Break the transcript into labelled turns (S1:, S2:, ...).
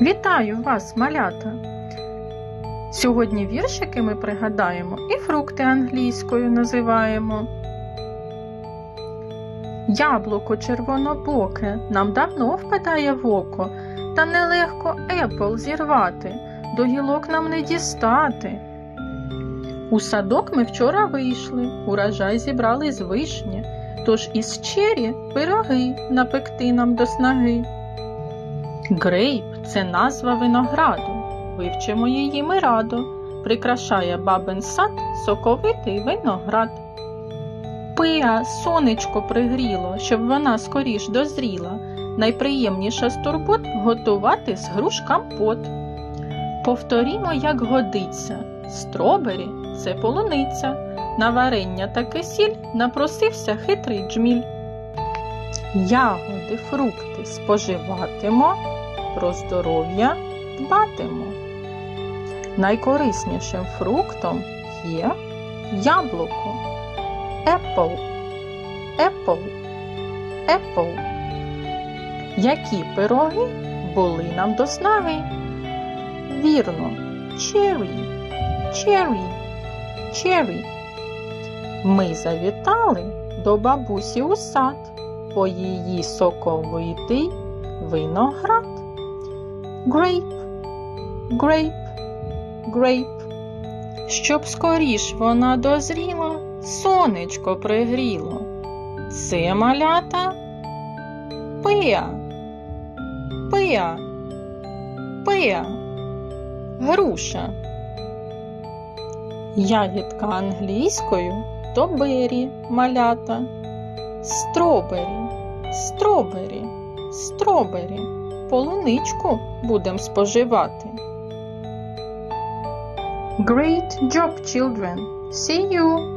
S1: Вітаю вас, малята! Сьогодні віршики ми пригадаємо і фрукти англійською називаємо. Яблуко червонобоке нам давно впадає в око, та нелегко епл зірвати, до гілок нам не дістати. У садок ми вчора вийшли, урожай зібрали з вишні, тож із чері пироги напекти нам до снаги. Грейп це назва винограду. Вивчимо її ми радо. Прикрашає бабин сад соковитий виноград. Пия сонечко пригріло, щоб вона скоріш дозріла. Найприємніша з турбот готувати з груш компот. Повторімо, як годиться. Стробері це полуниця. На варення та кисіль напросився хитрий джміль. Ягоди, фрукти споживатимо, про здоров'я дбатимо. Найкориснішим фруктом є яблуко. Apple, apple, apple. Які пироги були нам до снаги? Вірно, cherry, cherry, cherry. Ми завітали до бабусі у сад по її соковитий виноград. Грейп, грейп, грейп. Щоб скоріш вона дозріла, сонечко пригріло. Це малята пия, пия, пия, груша. Ягідка англійською то бері малята. Стробері, стробері, стробері. Полуничку будемо споживати. Great job, children. See you.